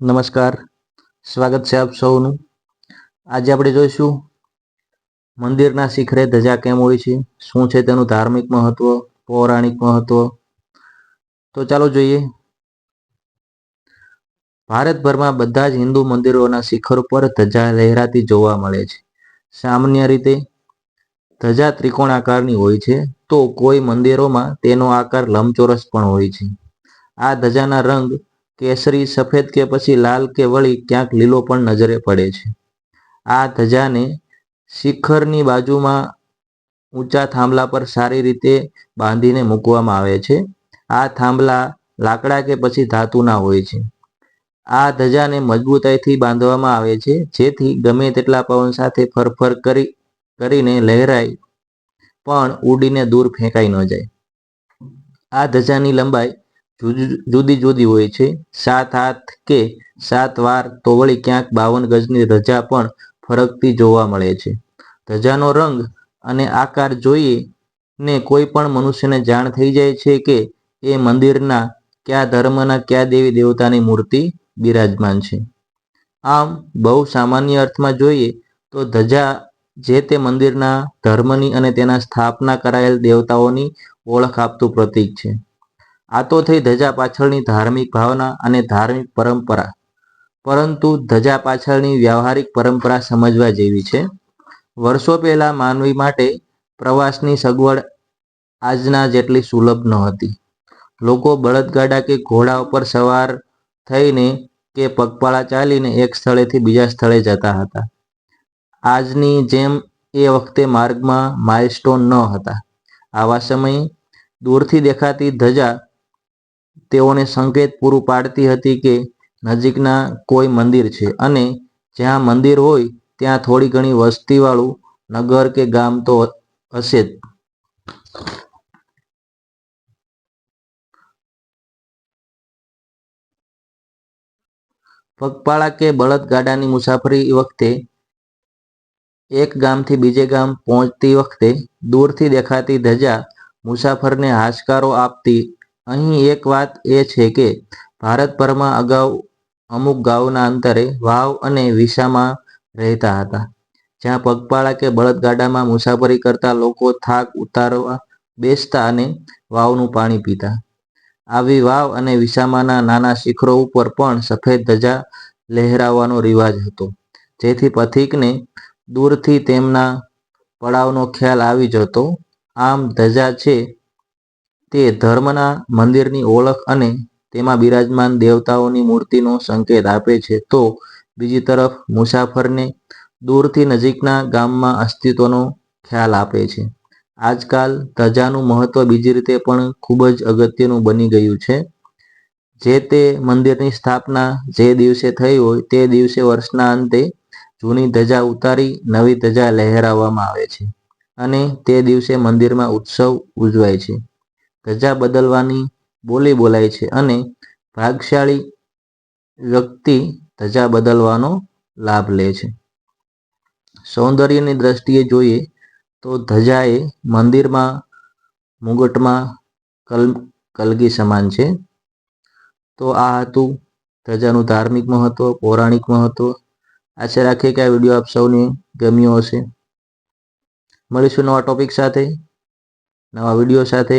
નમસ્કાર. સ્વાગત છે આપ સૌનું. આજે આપણે જોઈશું મંદિરના શિખરે ધજા કેમ હોય છે, શું છે તેનું ધાર્મિક મહત્વ, પૌરાણિક મહત્વ. તો ચાલો જોઈએ. ભારતભરમાં બધા જ હિન્દુ મંદિરોના શિખર પર ધજા લહેરાતી જોવા મળે છે. સામાન્ય રીતે ધજા ત્રિકોણ આકારની હોય છે, તો કોઈ મંદિરોમાં તેનો આકાર લંબચોરસ પણ હોય છે. આ ધજાના રંગ કેસરી સફેદ કે પછી લાલ કે વળી ક્યાંક લીલો પણ નજરે પડે છે. આ ધજાને શિખરની બાજુમાં ઊંચા થાંભલા પર સારી રીતે બાંધીને મૂકવામાં આવે છે. આ થાંભલા લાકડા કે પછી ધાતુના હોય છે. આ ધજાને મજબૂતાઈથી બાંધવામાં આવે છે, જેથી ગમે તેટલા પવન સાથે ફરફર કરી, કરીને લહેરાય, પણ ઉડીને દૂર ફેંકાઈ ન જાય. આ ધજાની લંબાઈ જુદી જુદી હોય છે. સાત હાથ કે સાત વાર તો વળી ક્યાંક બાવન ગજની રજા પણ ફરકતી જોવા મળે છે. ધજાનો રંગ અને આકાર જોઈએ ને કોઈ પણ મનુષ્યને જાણ થઈ જાય છે કે એ મંદિરના કયા ધર્મના કયા દેવી દેવતાની મૂર્તિ બિરાજમાન છે. આમ બહુ સામાન્ય અર્થમાં જોઈએ તો ધજા જે તે મંદિરના ધર્મની અને તેના સ્થાપના કરાયેલ દેવતાઓની ઓળખ આપતું પ્રતીક છે. આ તો થઈ ધજા પાછળની ધાર્મિક ભાવના અને ધાર્મિક પરંપરા. પરંતુ ધજા પાછળની વ્યવહારિક પરંપરા સમજવા જેવી છે. વર્ષો પહેલા માનવી માટે પ્રવાસની સગવડ આજના જેટલી સુલભ ન હતી લોકો બળદગાડા કે ઘોડા ઉપર સવાર થઈને કે પગપાળા ચાલીને એક સ્થળેથી બીજા સ્થળે જતા હતા. આજની જેમ એ વખતે માર્ગમાં માઇલસ્ટોન ન હતા. આવા સમયે દૂરથી દેખાતી ધજા તેઓને સંકેત પૂરું પાડતી હતી કે નજીકના કોઈ મંદિર છે અને જ્યાં મંદિર હોય ત્યાં થોડી ઘણી વસ્તીવાળું નગર કે ગામ તો હશે જ. પગપાળા કે બળદગાડાની મુસાફરી વખતે એક ગામથી બીજે ગામ પહોંચતી વખતે દૂરથી દેખાતી ધજા મુસાફરને હાશકારો આપતી અહીં એક વાત એ છે કે ભારતભરમાં અગાઉ અમુક ગાઉના અંતરે વાવ અને વિસામાં રહેતા હતા, જ્યાં પગપાળા કે બળદગાડામાં મુસાફરી કરતા લોકો થાક ઉતારવા બેસતા અને વાવનું પાણી પીતા. આવી વાવ અને વિસામાના નાના શિખરો ઉપર પણ સફેદ ધજા લહેરાવવાનો રિવાજ હતો, જેથી પથિકને દૂરથી તેમના પડાવનો ખ્યાલ આવી જતો. આમ ધજા છે તે ધર્મના મંદિરની ઓળખ અને તેમાં બિરાજમાન દેવતાઓની મૂર્તિનો સંકેત આપે છે. તો બીજી તરફ મુસાફરને દૂરથી નજીકના ગામમાં અસ્તિત્વનો ખ્યાલ આપે છે. આજકાલ ધજાનું મહત્વ બીજી રીતે પણ ખૂબ જ અગત્યનું બની ગયું છે. જે તે મંદિરની સ્થાપના જે દિવસે થઈ હોય તે દિવસે વર્ષના અંતે જૂની ધજા ઉતારી નવી ધજા લહેરાવવામાં આવે છે અને તે દિવસે મંદિરમાં ઉત્સવ ઉજવાય છે. ધજા બદલવાની બોલી બોલાય છે અને ભાગશાળી વ્યક્તિ ધજા બદલવાનો લાભ લે છે. સૌંદર્યની દ્રષ્ટિએ જોઈએ તો ધજા એ મંદિરમાં, મુગટમાં કલ, કલગી સમાન છે. તો આ હતું ધજાનું ધાર્મિક મહત્વ, પૌરાણિક મહત્વ. આશા રાખીએ કે આ વીડિયો આપ સૌને ગમ્યો હશે. મળીશું નવા ટોપિક સાથે, નવા વીડિયો સાથે.